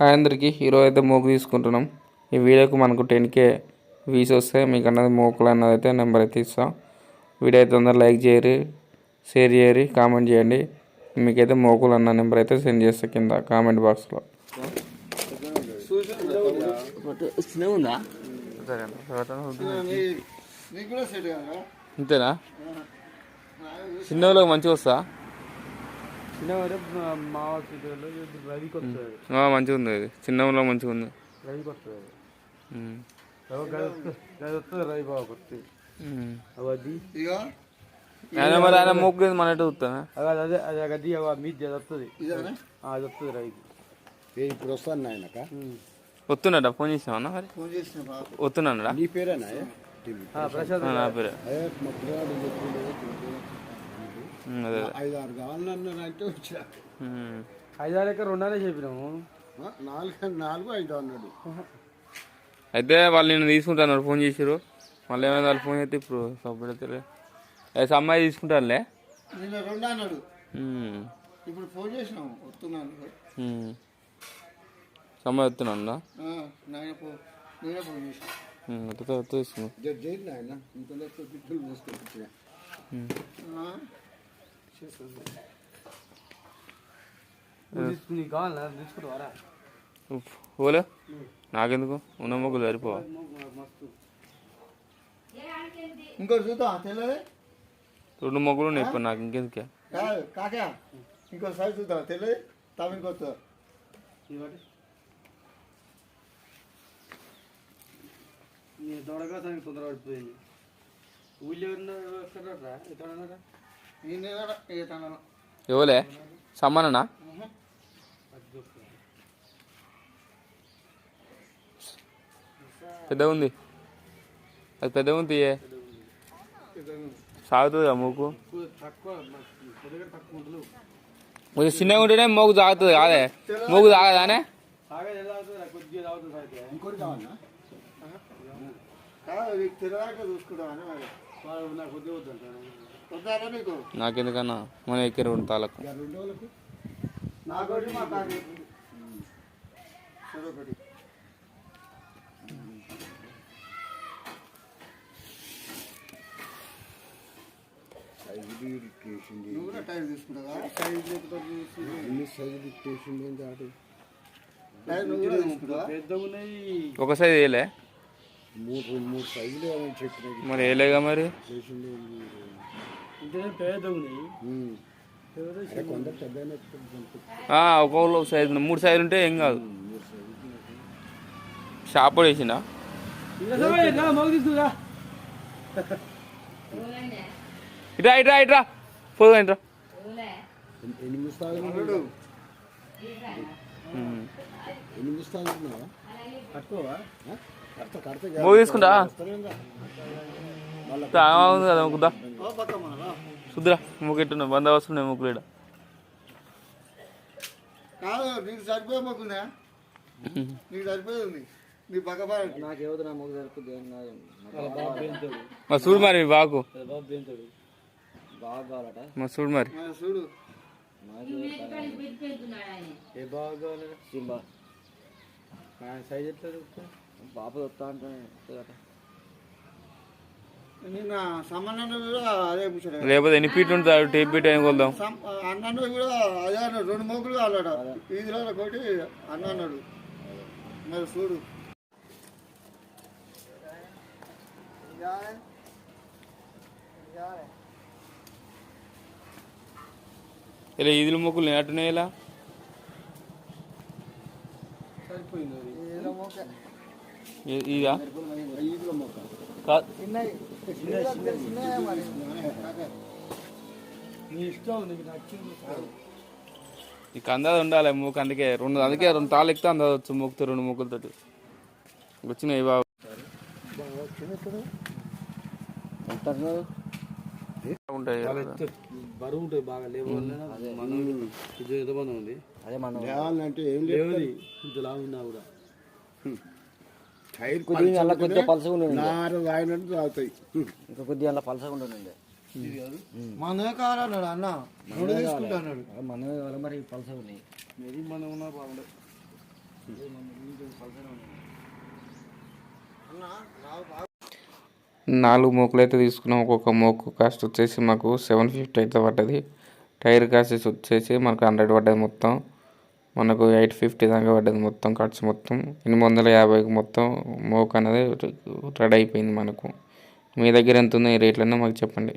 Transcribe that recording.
అందరికీ. ఈరోజు అయితే మోకు తీసుకుంటున్నాం. ఈ వీడియోకి మనకు టెన్ కే వ్యూస్ వస్తే మీకు అన్నది మోకులు అన్నది అయితే నెంబర్ అయితే ఇస్తాం. వీడియో అయితే అందరు లైక్ చేయరు షేర్ చేయరు కామెంట్ చేయండి. మీకైతే మోకులు అన్న నెంబర్ అయితే సెండ్ చేస్తా కింద కామెంట్ బాక్స్లో. అంతేనా చిన్న వాళ్ళకి మంచిగా వస్తా చిన్నగా మా వాళ్ళు రవికి వస్తుంది ఆ, మంచిగా ఉంది ఇది చిన్న వాళ్ళకి మంచిగా ఉంది రవికి వస్తుంది రవి బాబు. అది ఇక ఆయన మరి ఆయన మోకు మన ఎటు చూస్తానా? అదే అదే అదే గది మీది అది వస్తుంది ఇదేనా? అది వస్తుంది రవికి ఇప్పుడు వస్తాను ఆయనక వస్తున్నాడా? ఫోన్ చేసినావన్నా మరి? ఫోన్ చేసిన వస్తున్నాడా? నీ పేరేనా? నా పేరే. ఐదు ఆరు కావాలన్నారు అంటే వచ్చిన. ఉమ్. ఐదారు ఎకర రెండానే చెప్పినాము. నాలుగు నాలుగు ఐదు అన్నాడు. అయితే వాళ్ళు నేను తీసుకుంటాను ఫోన్ చేసారు మళ్ళీ ఏమైనా వాళ్ళు ఫోన్ చేస్తే ఇప్పుడు సపోర్ట్ అయితే అమ్మాయి తీసుకుంటానులే. నిన్న రెండు అన్నాడు. ఇప్పుడు ఫోన్ చేసినాము వస్తున్నాను. అమ్మాయి వస్తున్నాను నేనే ఫోన్ చేసిన. తీసుకున్నాను జడ్జి నాయన ఇంత బిడ్డలు మూసుకొచ్చిన నీకు కావాలా తీసుకుంటావారా ఓలే నాకెందుకు ఉన్న మొగ్గులు సరిపోవా మస్తు ఇంకోటి చూద్దాం తెల్లదే రెండు మొగ్గులు ఉన్నాయి ఇప్పుడు నాకు ఇంకెందుకే కాదు కాకా ఇంకో సైజ్ చూద్దాం తెల్లది తమిళకి వస్తా ఇవ్వండి నీ దొడగా దానికి తొందర పడిపోయింది ఊళ్ళో ఎక్కడరా ఎక్కడన్నారా ఇవ్వలే ఏ తనను సమ్మననా? ఉంది అది పెద్ద ఉంది సాగుతుందా సాగుతుంది మూకు? కొంచెం చిన్నగా ఉంటేనే మూకు సాగుతుంది కాదే? మూకు తాగదానే కొద్దిగా చూసుకుంటామని నాకెందుకన్నా? మన పెద్దగా ఉన్నాయి ఒక సైజ్ వేయలే. మూడు మూడు సైజులు ఏమైనా మరి వేయలేగా మరి? ఉన్నాయి పెద్ద ఒక్కొక్కరు ఒక సైజు మూడు సైజులు ఉంటే ఏం కాదు. షాప్ వేసిందా తీసుకురా. ఇట్రా ఇట్రా ఇట్రా పోదా ఇట్రా ఎనిమిది స్థాయిలు మూడు తీసుకుంటా? ఉంది కదా నీకు సరిపోయే మొక్కుందా నీకు సరిపోయింది నీ పక్క బాగా నాకు ఏవద్దు నా మొగ సరిపోద్ది బాబు పెంచాడు మరి చూడు మరి. బాగు మరి చూడు మరి చూడు ఏ బాగా సైజ్ ఎట్లా బాబు వస్తా అంటే నిన్న సంబంధం కూడా అదే కూర్చోడు లేకపోతే ఎన్ని ఫీట్ ఉంటుంది టేప్ ఫీట్ ఏం కొలుదాం అన్నాడు కూడా అదే అన్నాడు. రెండు మొక్కులు కావాలట. వీధిలో ఒకటి అన్న అన్నాడు మరి చూడు. ఇలా ఈదుల మొక్కులు నేట్టున్నాయి ఇలా సరిపోయింది ఇదా? కాదు ఇక అందాది ఉండాలి మూకు అందుకే రెండు అందుకే రెండు తాళ్ళు ఎక్కితే అందాది వచ్చు మూకుతో రెండు మూకులతో వచ్చినాయి బాబు. ఉంటాయి. బరువు ఉంటుంది బాగా లేవు ఉంది? అదే మనం. లేవాలంటే ఏం లేదు లేవుది ఇంత లావు ఉన్నా కూడా. టైర్ కొద్దిగా అలా కొద్దిగా పలసగా ఉండండి నారు వాయినట్టు తాగుతాయి. ఇంకా కొద్దిగా అలా పలసగా ఉండండి మనమే కావాలన్నాడు అన్న. రెండు తీసుకుంటా అన్నాడు. మనమే కావాలి మరి పలసగా ఉన్నాయి మరి మనం ఉన్నా బాగుండే. నాలుగు మోకులు అయితే తీసుకున్నాం. ఒక్కొక్క మోకు కాస్ట్ వచ్చేసి మాకు సెవెన్ ఫిఫ్టీ అయితే పడ్డది. టైర్ కాస్ట్ వచ్చేసి మనకు హండ్రెడ్ పడ్డది మొత్తం. మనకు ఎయిట్ ఫిఫ్టీ దాకా పడ్డది మొత్తం ఖర్చు మొత్తం. ఎనిమిది వందల యాభైకి మొత్తం మోక్ అనేది రెడీ అయిపోయింది మనకు. మీ దగ్గర ఎంత ఉంది ఈ రేట్లన్నా మాకు చెప్పండి.